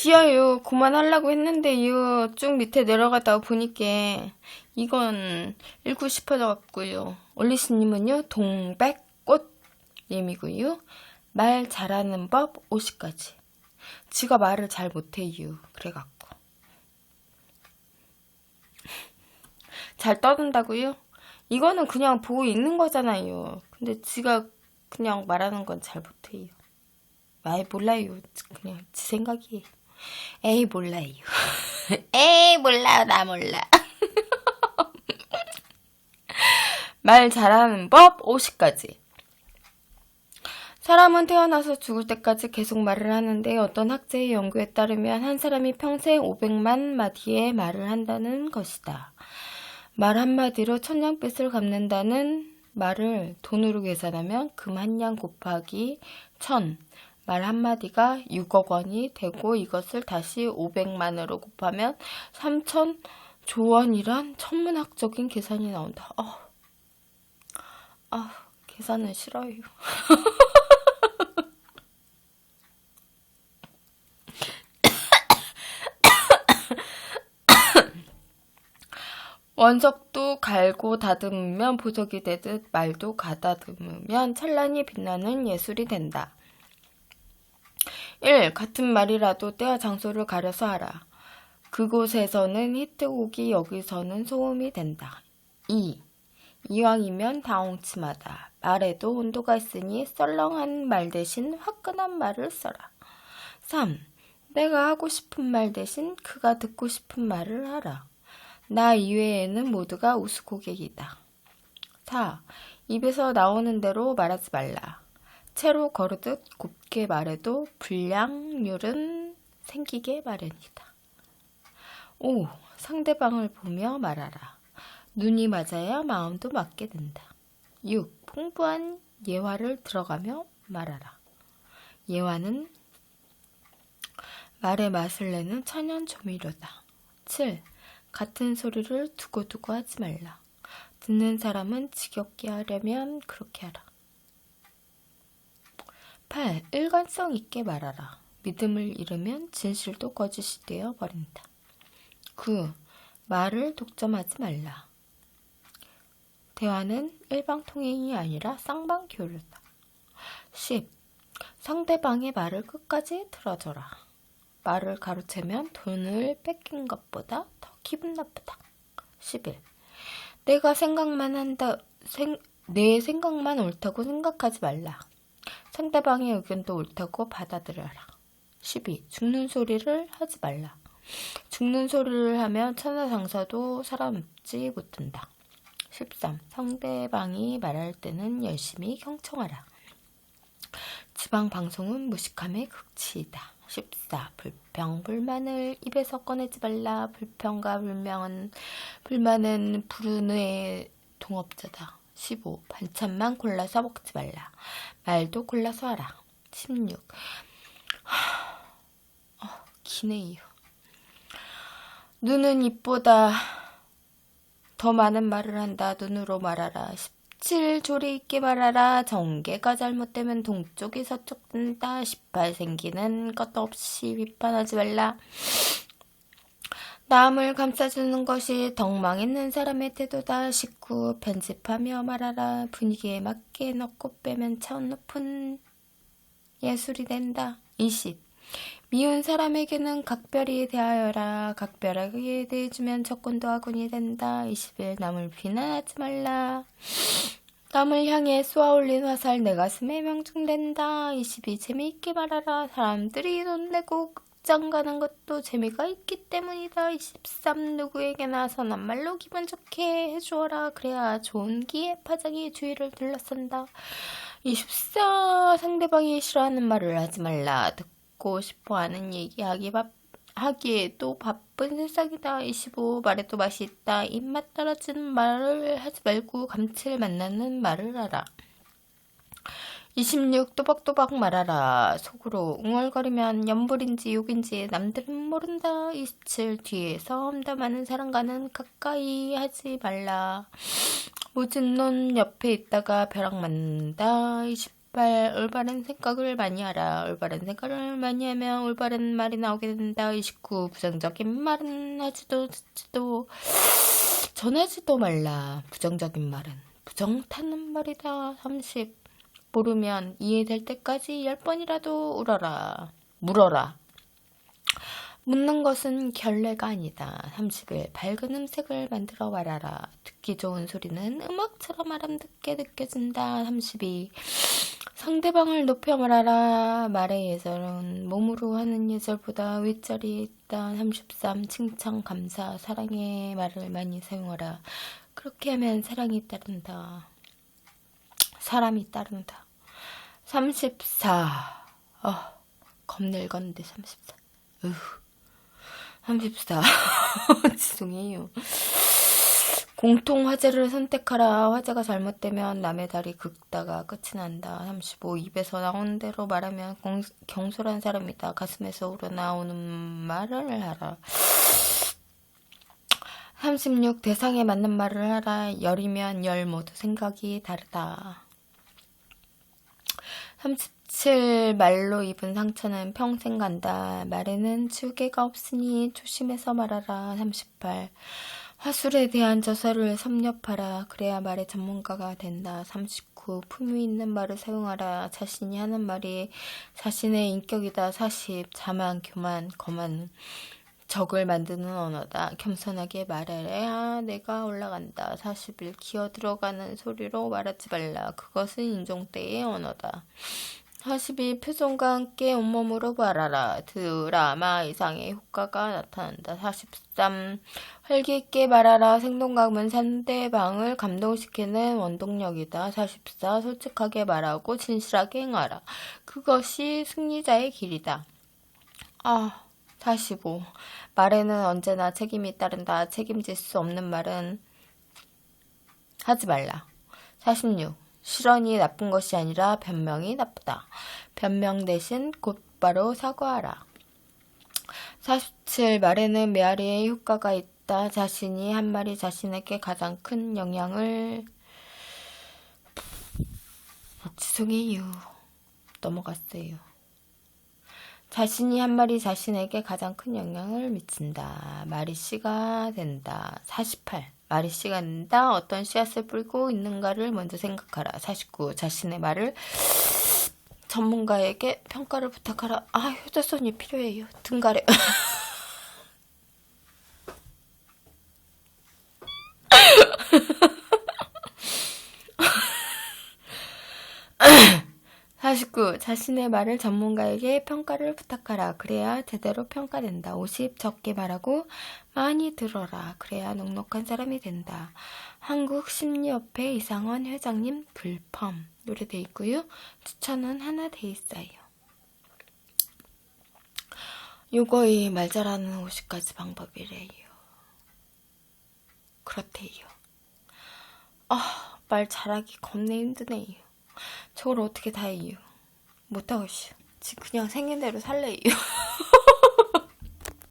지어요. 그만하려고 했는데요. 쭉 밑에 내려가다가 보니까 이건 읽고 싶어져 갖고요. 올리스님은요. 동백꽃 예미고요. 말 잘하는 법 50가지. 지가 말을 잘 못해요. 그래갖고. 잘 떠든다고요? 이거는 그냥 보고 있는 거잖아요. 근데 지가 그냥 말하는 건 잘 못해요. 아이 몰라요. 그냥 지 생각이에요. 에이 몰라요. 에이 몰라 나 몰라. 말 잘하는 법 50가지. 사람은 태어나서 죽을 때까지 계속 말을 하는데 어떤 학자의 연구에 따르면 한 사람이 평생 500만 마디의 말을 한다는 것이다. 말 한마디로 천냥빚을 갚는다는 말을 돈으로 계산하면 금한양 곱하기 천. 말 한마디가 6억 원이 되고 이것을 다시 500만으로 곱하면 3천 조 원이란 천문학적인 계산이 나온다. 어. 아, 계산은 싫어요. 원석도 갈고 다듬으면 보석이 되듯 말도 가다듬으면 찬란히 빛나는 예술이 된다. 1. 같은 말이라도 때와 장소를 가려서 하라. 그곳에서는 히트곡이 여기서는 소음이 된다. 2. 이왕이면 다홍침하다. 말에도 온도가 있으니 썰렁한 말 대신 화끈한 말을 써라. 3. 내가 하고 싶은 말 대신 그가 듣고 싶은 말을 하라. 나 이외에는 모두가 우스고객이다. 4. 입에서 나오는 대로 말하지 말라. 채로 거르듯 곱게 말해도 불량률은 생기게 마련이다. 5. 상대방을 보며 말하라. 눈이 맞아야 마음도 맞게 된다. 6. 풍부한 예화를 들어가며 말하라. 예화는 말의 맛을 내는 천연 조미료다. 7. 같은 소리를 두고두고 하지 말라. 듣는 사람은 지겹게 하려면 그렇게 하라. 8. 일관성 있게 말하라. 믿음을 잃으면 진실도 거짓이 되어 버린다. 9. 말을 독점하지 말라. 대화는 일방통행이 아니라 쌍방교류다. 10. 상대방의 말을 끝까지 들어줘라. 말을 가로채면 돈을 뺏긴 것보다 더 기분 나쁘다. 11. 내가 생각만 한다, 생, 내 생각만 옳다고 생각하지 말라. 상대방의 의견도 옳다고 받아들여라. 12. 죽는 소리를 하지 말라. 죽는 소리를 하면 천하장사도 살아남지 못한다. 13. 상대방이 말할 때는 열심히 경청하라. 지방 방송은 무식함의 극치이다. 14. 불평, 불만을 입에서 꺼내지 말라. 불평과 불명은, 불만은 불운의 동업자다. 15. 반찬만 골라서 먹지 말라. 말도 골라서 하라. 16. 하, 어, 기네요. 눈은 입보다 더 많은 말을 한다. 눈으로 말하라. 17. 조리 있게 말하라. 정계가 잘못되면 동쪽이 서쪽 든다. 18. 생기는 것 없이 비판하지 말라. 남을 감싸주는 것이 덕망 있는 사람의 태도다. 19. 편집하며 말하라. 분위기에 맞게 넣고 빼면 차원 높은 예술이 된다. 20. 미운 사람에게는 각별히 대하여라. 각별하게 대해주면 적군도 아군이 된다. 21. 남을 비난하지 말라. 남을 향해 쏘아올린 화살 내 가슴에 명중된다. 22. 재미있게 말하라. 사람들이 돈 내고 극장 가는 것도 재미가 있기 때문이다. 23. 누구에게나 선한 말로 기분 좋게 해주어라. 그래야 좋은 기회 파장이 주위를 둘러싼다. 24. 상대방이 싫어하는 말을 하지 말라. 듣고 싶어 하는 얘기하기 바, 하기에도 바쁜 세상이다. 25. 말에도 맛이 있다. 입맛 떨어지는 말을 하지 말고 감칠맛 나는 말을 하라. 26. 또박또박 말하라. 속으로 웅얼거리면 연불인지 욕인지 남들은 모른다. 27. 뒤에서 험담하는 사람과는 가까이 하지 말라. 모진 놈 옆에 있다가 벼락 맞는다. 28. 30발 올바른 생각을 많이 하라. 올바른 생각을 많이 하면 올바른 말이 나오게 된다. 29 부정적인 말은 하지도 듣지도 전하지도 말라. 부정적인 말은 부정타는 말이다. 30 모르면 이해될 때까지 열 번이라도 울어라. 물어라. 묻는 것은 결례가 아니다. 30일 밝은 음색을 만들어 말하라. 듣기 좋은 소리는 음악처럼 아름답게 느껴진다. 32 상대방을 높여 말하라. 말의 예절은 몸으로 하는 예절보다 윗절이 있다. 33 칭찬, 감사, 사랑의 말을 많이 사용하라. 그렇게 하면 사랑이 따른다. 사람이 따른다. 34 어, 겁낼건데 34 으 34. 죄송해요. 공통 화제를 선택하라. 화제가 잘못되면 남의 다리 긁다가 끝이 난다. 35. 입에서 나오는 대로 말하면 공, 경솔한 사람이다. 가슴에서 우러나오는 말을 하라. 36. 대상에 맞는 말을 하라. 열이면 열 모두 생각이 다르다. 37. 말로 입은 상처는 평생 간다. 말에는 주개가 없으니 조심해서 말하라. 38. 화술에 대한 저서를 섭렵하라. 그래야 말의 전문가가 된다. 39. 품위 있는 말을 사용하라. 자신이 하는 말이 자신의 인격이다. 40. 자만, 교만, 거만. 적을 만드는 언어다. 겸손하게 말해야 내가 올라간다. 41. 기어 들어가는 소리로 말하지 말라. 그것은 인종 때의 언어다. 42. 표정과 함께 온몸으로 말하라. 드라마 이상의 효과가 나타난다. 43. 활기 있게 말하라. 생동감은 상대방을 감동시키는 원동력이다. 44. 솔직하게 말하고 진실하게 행하라. 그것이 승리자의 길이다. 아, 45. 말에는 언제나 책임이 따른다. 책임질 수 없는 말은 하지 말라. 46. 실언이 나쁜 것이 아니라 변명이 나쁘다. 변명 대신 곧바로 사과하라. 47. 말에는 메아리의 효과가 있다. 자신이 한 말이 자신에게 가장 큰 영향을 죄송해요. 넘어갔어요. 자신이 한 말이 자신에게 가장 큰 영향을 미친다. 말이 씨가 된다. 48. 말이 씨가 된다. 어떤 씨앗을 뿌리고 있는가를 먼저 생각하라. 49. 자신의 말을 전문가에게 평가를 부탁하라. 아, 효자손이 필요해요. 등가래. 사십구 자신의 말을 전문가에게 평가를 부탁하라. 그래야 제대로 평가된다. 50. 적게 말하고 많이 들어라. 그래야 넉넉한 사람이 된다. 한국심리협회 이상원 회장님 글펌 노래 돼 있고요. 추천은 하나 돼 있어요. 요거이 말 잘하는 50가지 방법이래요. 그렇대요. 아, 말 잘하기 겁내 힘드네요. 저걸 어떻게 다 해요? 못하겠어요. 지금 그냥 생긴 대로 살래요.